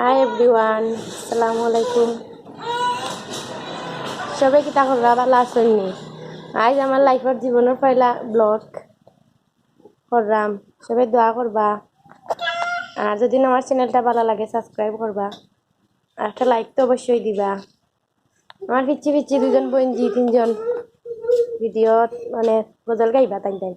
Hi everyone আসসালামু আলাইকুম সবাই কিতা করবা ভালো আসেননি আজ আমার লাইফের জীবনের পয়লা ব্লগ করলাম। সবাই দোয়া করবা। আর যদি আমার চ্যানেলটা ভালো লাগে সাবস্ক্রাইব করবা। আর একটা লাইক তো অবশ্যই দিবা। আমার পিচ্ছি পিচ্ছি দুজন বঞ্জি তিনজন ভিডিওত মানে গজল গাইবা, তাই তাই।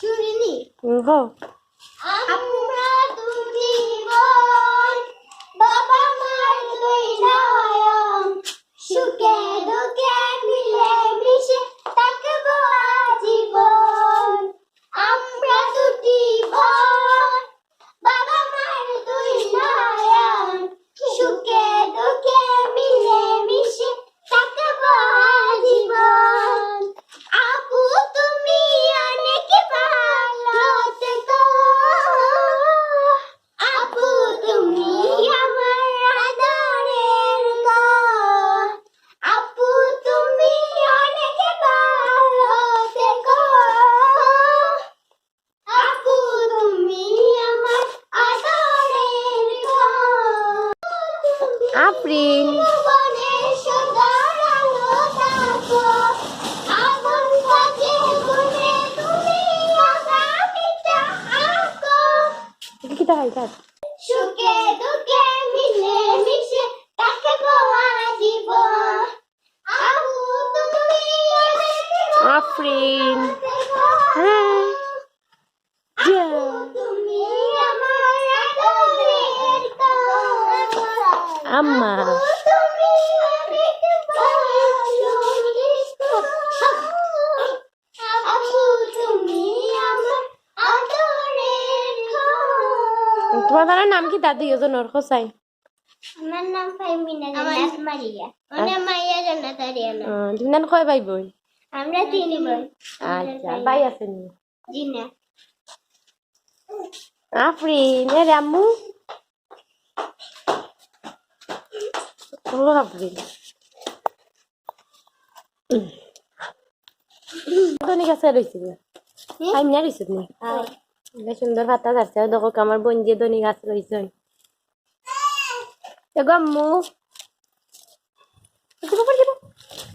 준이, 이거. 아무나 কাজে সুখে দুঃখে মিলে মিশে তুমি আফরিন হ্যাঁ যা তুমি আমার আদরের গো। আম্মা। তোমার তার নাম কি? দাদি ওজনের খোসাই আমার নাম ফাইমিনা জান্নাত মারিয়া। মানে মাইয়া জান্নাত আরিয়ানা। তুমি নান কয় ভাই বই আমরা তিন বোন। আচ্ছা ভাই আছে নি? জি না আফরিন এ রে Solo la কাছে রইছে না আমি না রইছে না এটা সুন্দর ভাতা যাচ্ছে দেখো আমার বোন যে ধনী গাছ রইছে এগো আম্মু